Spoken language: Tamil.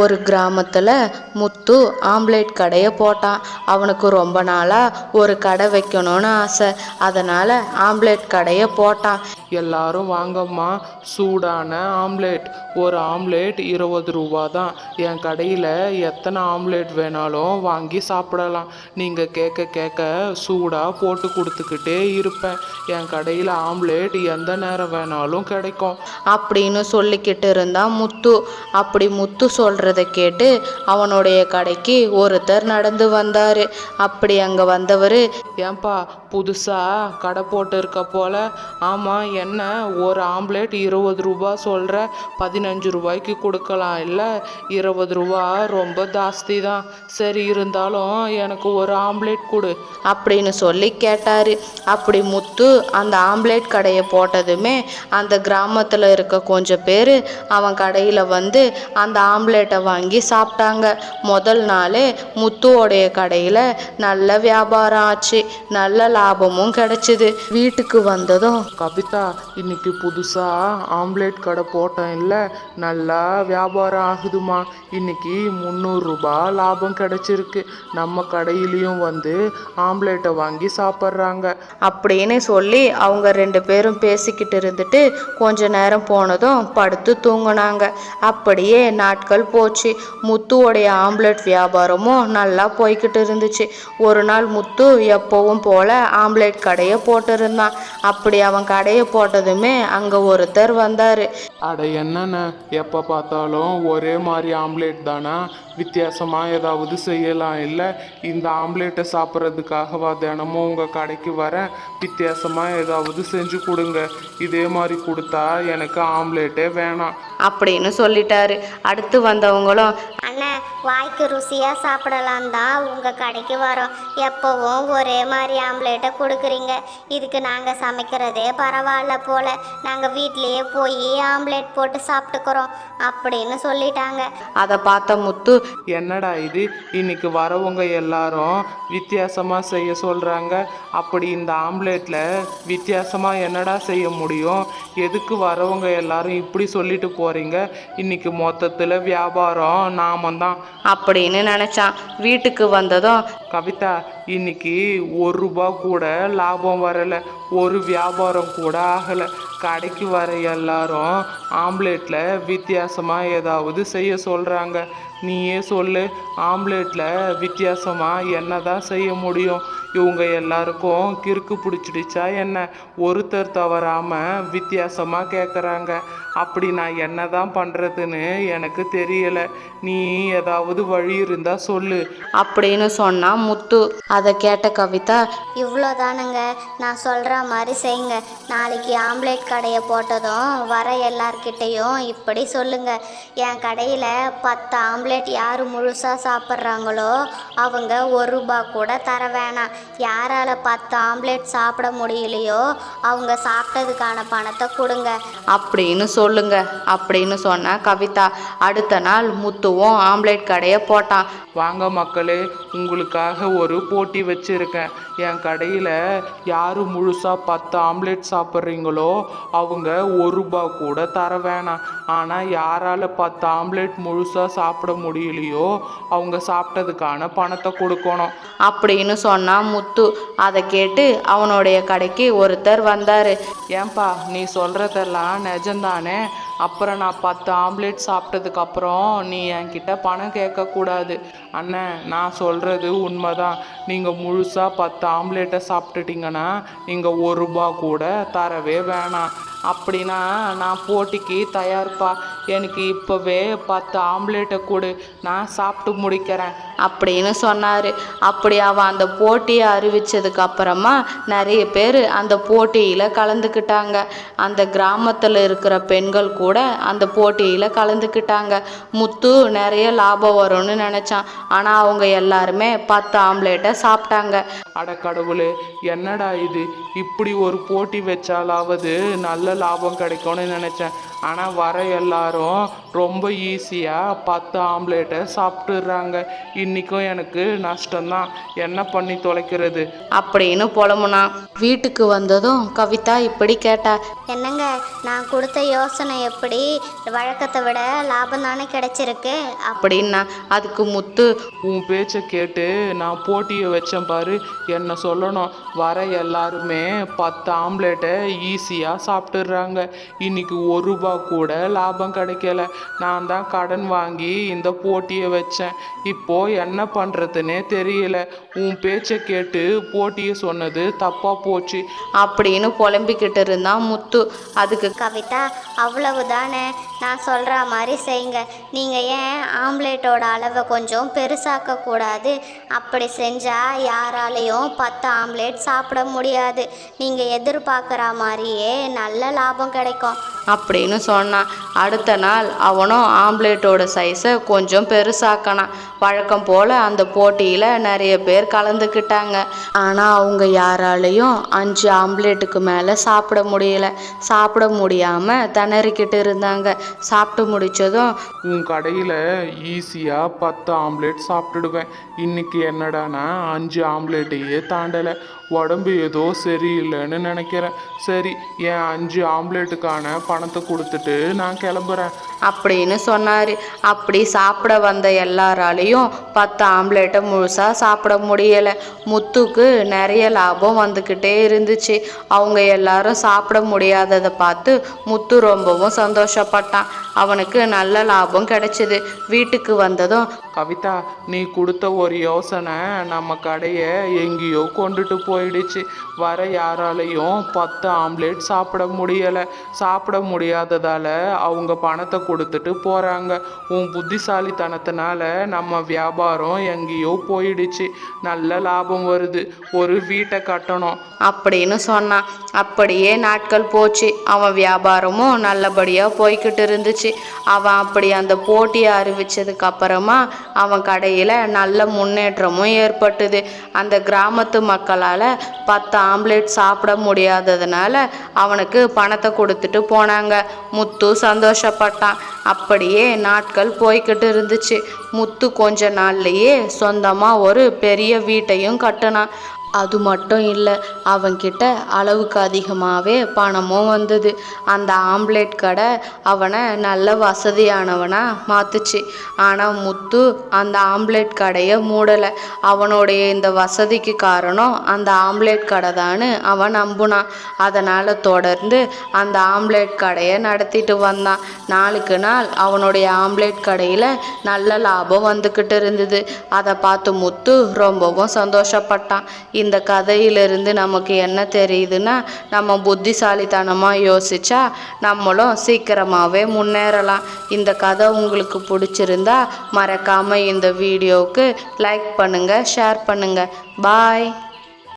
ஒரு கிராமத்தில் முத்து ஆம்லேட் கடையை போட்டான். அவனுக்கு ரொம்ப நாளாக ஒரு கடை வைக்கணும்னு ஆசை. அதனால் ஆம்லேட் கடையை போட்டான். எல்லாரும் வாங்கம்மா சூடான ஆம்லேட். ஒரு ஆம்லேட் இருபது ரூபா தான் என் கடையில் எத்தனை ஆம்லேட் வேணாலும் வாங்கி சாப்பிடலாம். நீங்கள் கேட்க கேட்க சூடாக போட்டு கொடுத்துக்கிட்டே இருப்பேன். என் கடையில் ஆம்லேட் எந்த நேரம் வேணாலும் கிடைக்கும். அப்படின்னு சொல்லிக்கிட்டு இருந்தான் முத்து. அப்படி முத்து சொல்கிறத கேட்டு அவனுடைய கடைக்கு ஒருத்தர் நடந்து வந்தார். அப்படி அங்கே வந்தவர் ஏன்பா புதுசாக கடை போட்டு இருக்க போல. ஆமாம் என்ன? ஒரு ஆம்லேட் இருபது ரூபா சொல்கிற பதினஞ்சு ரூபாய்க்கு கொடுக்கலாம். இல்லை இருபது ரூபா ரொம்ப ஜாஸ்தி தான். சரி இருந்தாலும் எனக்கு ஒரு ஆம்லேட் கொடு. அப்படின்னு சொல்லி கேட்டார். அப்படி முத்து அந்த ஆம்லேட் கடையை போட்டதுமே அந்த கிராமத்தில் இருக்க கொஞ்சம் பேர் அவன் கடையில் வந்து அந்த ஆம்லேட்டை வாங்கி சாப்பிட்டாங்க. முதல் நாளே முத்துவோடைய கடையில் நல்ல வியாபாரம் ஆச்சு. நல்ல லாபமும் கிடைச்சிது. வீட்டுக்கு வந்ததும் கவிதா இன்னைக்கு புதுசாக ஆம்லேட் கடை போட்டேன் இல்லை நல்லா வியாபாரம் ஆகுதுமா இன்னைக்கு முந்நூறுரூபா லாபம் கிடைச்சிருக்கு. நம்ம கடையிலையும் வந்து ஆம்லேட்டை வாங்கி சாப்பிட்றாங்க. அப்படின்னு சொல்லி அவங்க ரெண்டு பேரும் பேசிக்கிட்டு இருந்துட்டு கொஞ்ச நேரம் போனதும் படுத்து தூங்குனாங்க. அப்படியே நாட்கள் போச்சு. முத்துவோடைய ஆம்லெட் வியாபாரமும் நல்லா போய்கிட்டு இருந்துச்சு. ஒரு நாள் முத்து எப்பவும் போல ஆம்லெட் கடையை போட்டிருந்தான். அப்படி அவன் கடையை போட்டதுமே அங்கே ஒருத்தர் வந்தார். அட என்னண்ணா எப்போ பார்த்தாலும் ஒரே மாதிரி ஆம்லேட் தானா? வித்தியாசமாக ஏதாவது செய்யலாம் இல்லை. இந்த ஆம்லேட்டை சாப்பிட்றதுக்காகவா தினமும் உங்கள் கடைக்கு வரேன் வித்தியாசமாக ஏதாவது செஞ்சு கொடுங்க. இதே மாதிரி கொடுத்தா எனக்கு ஆம்லேட்டே வேணாம். அப்படின்னு சொல்லிட்டாரு. அடுத்து வந்தவங்களும் அண்ணன் வாய்க்கு ருசியாக சாப்பிடலாம் தான் உங்கள் கடைக்கு வரோம். எப்போவும் ஒரே மாதிரி ஆம்லேட்டை கொடுக்குறீங்க. இதுக்கு நாங்கள் சமைக்கிறதே பரவாயில்ல போல. நாங்கள் வீட்லேயே போய் ஆம்லேட் போட்டு சாப்பிட்டுக்கிறோம் அப்படின்னு சொல்லிட்டாங்க. அதை பார்த்த முத்து என்னடா இது? இன்னைக்கு வரவங்க எல்லாரும் வித்தியாசமாக செய்ய சொல்கிறாங்க அப்படி இந்த ஆம்லேட்டில் வித்தியாசமாக என்னடா செய்ய முடியும்? எதுக்கு வரவங்க எல்லாரும் இப்படி சொல்லிட்டு போகிறீங்க இன்னைக்கு மொத்தத்தில் வியாபாரம் நாமந்தான். அப்படின்னு நினச்சான். வீட்டுக்கு வந்ததும் கவிதா இன்னைக்கு ஒரு ரூபா கூட லாபம் வரலை. ஒரு வியாபாரம் கூட ஆகலை. கடைக்கு வர எல்லாரும் ஆம்லேட்டில் வித்தியாசமாக ஏதாவது செய்ய சொல்கிறாங்க நீயே சொல்லு. ஆம்லேட்டில் வித்தியாசமாக என்ன தான் செய்ய முடியும்? இவங்க எல்லாருக்கும் கிறுக்கு பிடிச்சிடுச்சா என்ன? ஒருத்தர் தவறாமல் வித்தியாசமாக கேட்குறாங்க அப்படி நான் என்ன தான் பண்ணுறதுன்னு எனக்கு தெரியலை. நீ ஏதாவது வழி இருந்தால் சொல்லு. அப்படின்னு சொன்னான் முத்து. அதை கேட்ட கவிதா இவ்வளோதானுங்க. நான் சொல்கிற மாதிரி செய்யுங்க. நாளைக்கு ஆம்லேட் கடையை போட்டதும் வர எல்லார்கிட்டேயும் இப்படி சொல்லுங்க. என் கடையில் பத்து ஆம்லேட் யார் முழுசாக சாப்பிட்றாங்களோ அவங்க ஒரு ரூபா கூட தர வேணாம். யாரால் பத்து ஆம்லேட் சாப்பிட முடியலையோ அவங்க சாப்பிட்டதுக்கான பணத்தை கொடுங்க. அப்படின்னு சொல்லுங்க. அப்படின்னு சொன்ன கவிதா அடுத்த நாள் முத்துவும் ஆம்லேட் கடையை போட்டான். வாங்க மக்களே உங்களுக்காக ஒரு போட்டி வச்சுருக்கேன். என் கடையில் யார் முழுசாக பத்து ஆம்லேட் சாப்பிட்றீங்களோ அவங்க ஒரு ரூபா கூட தர வேணாம். ஆனால் யாரால் பத்து ஆம்லேட் முழுசாக சாப்பிட முடியலையோ அவங்க சாப்பிட்டதுக்கான பணத்தை கொடுக்கணும். அப்படின்னு சொன்னான் முத்து. அதை கேட்டு அவனுடைய கடைக்கு ஒருத்தர் வந்தார். ஏன்பா நீ சொல்கிறதெல்லாம் நிஜம்தானே? அப்புறம் நான் பத்து ஆம்லேட் சாப்பிட்டதுக்கு அப்புறம் நீ என்கிட்ட பணம் கேட்கக்கூடாது. அண்ணன் நான் சொல்கிறது உண்மைதான். நீங்கள் முழுசாக பத்து ஆம்லேட்டை சாப்பிட்டுட்டீங்கன்னா நீங்கள் ஒரு ரூபா கூட தரவே வேணாம். அப்படின்னா நான் போட்டிக்கு தயார்ப்பா. எனக்கு இப்போவே பத்து ஆம்லேட்டை கொடு. நான் சாப்பிட்டு முடிக்கிறேன். அப்படின்னு சொன்னார். அப்படி அவன் அந்த போட்டியை அறிவிச்சதுக்கு அப்புறமா நிறைய பேர் அந்த போட்டியில் கலந்துக்கிட்டாங்க. அந்த கிராமத்தில் இருக்கிற பெண்கள் கூட அந்த போட்டியில் கலந்துக்கிட்டாங்க. முத்து நிறைய லாபம் வரும்னு நினச்சான். ஆனால் அவங்க எல்லாருமே பத்து ஆம்லேட்டை சாப்பிட்டாங்க. அட கடவுளே என்னடா இது? இப்படி ஒரு போட்டி வச்சாலாவது நல்ல லாபம் கிடைக்கும்னு நினச்சேன். ஆனால் வர எல்லாரும் ரொம்ப ஈஸியாக பத்து ஆம்லேட்டை சாப்பிட்டுடுறாங்க. இன்றைக்கும் எனக்கு நஷ்டம்தான். என்ன பண்ணி தொலைக்கிறது? அப்படின்னு புலம்புனா வீட்டுக்கு வந்ததும் கவிதா இப்படி கேட்டா என்னங்க நான் கொடுத்த யோசனை எப்படி? வழக்கத்தை விட லாபம் தானே கிடைச்சிருக்கு? அப் அப்படின்னா அதுக்கு முத்து உன் பேச்சை கேட்டு நான் போட்டியை வச்சேன் பாரு என்ன சொல்லணும்? வர எல்லாருமே பத்து ஆம்லேட்டை ஈஸியாக சாப்பிட்டுடுறாங்க. இன்னைக்கு ஒரு ரூபா கூட லாபம் கிடைக்கல. நான் தான் கடன் வாங்கி இந்த போட்டியை வச்சேன். இப்போ என்ன பண்ணுறதுன்னே தெரியல. உன் பேச்சை கேட்டு போட்டியை சொன்னது தப்பாக போச்சு. அப்படின்னு புலம்பிக்கிட்டு இருந்தான் முத்து. அதுக்கு கவிதா அவ்வளவு தானே நான் சொல்கிற மாதிரி செய்யுங்க. நீங்கள் ஏன் ஆம்லேட்டோட அளவை கொஞ்சம் பெருசாக்க கூடாது அப்படி செஞ்சால் யாராலையும் பத்து ஆம்லேட் சாப்பிட முடியாது. நீங்கள் எதிர்பார்க்குற மாதிரியே நல்ல லாபம் கிடைக்கும். அப்படின்னு சொன்னான் அடுத்த நாள் அவனும் ஆம்லேட்டோட சைஸை கொஞ்சம் பெருசாக்கினான். வழக்கம் போல் அந்த போட்டியில் நிறைய பேர் கலந்துக்கிட்டாங்க. ஆனால் அவங்க யாராலையும் அஞ்சு ஆம்லேட்டுக்கு மேலே சாப்பிட முடியல. சாப்பிட முடியாமல் திணறிக்கிட்டு இருந்தாங்க. சாப்பிட்டு முடிச்சதும் உன் கடையில் ஈஸியாக பத்து ஆம்லேட் சாப்பிட்டுடுவேன். இன்னைக்கு என்னடானா அஞ்சு ஆம்லேட்டையே தாண்டலை. உடம்பு ஏதோ சரியில்லைன்னு நினைக்கிறேன். சரி என் அஞ்சு ஆம்லேட்டுக்கான பணத்தை கொடுத்துட்டு நான் கிளம்புறேன். அப்படின்னு சொன்னார். அப்படி சாப்பிட வந்த எல்லாராலையும் பத்து ஆம்லேட்டை முழுசாக சாப்பிட முடியலை. முத்துக்கு நிறைய லாபம் வந்துக்கிட்டே இருந்துச்சு. அவங்க எல்லாரும் சாப்பிட முடியாததை பார்த்து முத்து ரொம்பவும் சந்தோஷப்பட்டான். அவனுக்கு நல்ல லாபம் கிடைச்சிது. வீட்டுக்கு வந்ததும் கவிதா நீ கொடுத்த ஒரு யோசனை நம்ம கடையை எங்கேயோ கொண்டுட்டு போயிடுச்சு. வர யாராலையும் பத்து ஆம்லேட் சாப்பிட முடியலை. சாப்பிட முடியாததால அவங்க பணத்தை கொடுத்துட்டு போகிறாங்க உன் புத்திசாலித்தனத்தினால நம்ம வியாபாரம் எங்கேயோ போயிடுச்சு. நல்ல லாபம் வருது. ஒரு வீட்டை கட்டணும் அப்படின்னு சொன்னான் அப்படியே நாட்கள் போச்சு. அவன் வியாபாரமும் நல்லபடியாக போய்கிட்டு இருந்துச்சு. அவன் அப்படி அந்த போட்டியை அறிவிச்சதுக்கு அப்புறமா அவன் கடையில் நல்ல முன்னேற்றமும் ஏற்பட்டுது. அந்த கிராமத்து மக்களால் பத்து ஆம்லேட் சாப்பிட முடியாததுனால அவனுக்கு பணத்தை கொடுத்துட்டு போனாங்க. முத்து சந்தோஷப்பட்டான். அப்படியே நாட்கள் போய்கிட்டு இருந்துச்சு. முத்து கொஞ்ச நாள்லேயே சொந்தமாக ஒரு பெரிய வீட்டையும் கட்டினான். அது மட்டும் இல்லை அவன்கிட்ட அளவுக்கு அதிகமாகவே பணமும் வந்தது. அந்த ஆம்லேட் கடை அவனை நல்ல வசதியானவனாக மாற்றுச்சு ஆனால் முத்து அந்த ஆம்லேட் கடையை மூடலை. அவனுடைய இந்த வசதிக்கு காரணம் அந்த ஆம்லேட் கடை தான் அவன் நம்புனான். அதனால் தொடர்ந்து அந்த ஆம்லேட் கடையை நடத்திட்டு வந்தான். நாளுக்கு நாள் அவனுடைய ஆம்லேட் கடையில் நல்ல லாபம் வந்துக்கிட்டு இருந்தது. அதை பார்த்து முத்து ரொம்பவும் சந்தோஷப்பட்டான். இந்த கதையிலிருந்து நமக்கு என்ன தெரியுதுன்னா நம்ம புத்திசாலித்தனமாக யோசிச்சா நம்மளும் சீக்கிரமாகவே முன்னேறலாம். இந்த கதை உங்களுக்கு பிடிச்சிருந்தா மறக்காமல் இந்த வீடியோவுக்கு லைக் பண்ணுங்கள் ஷேர் பண்ணுங்கள் பாய்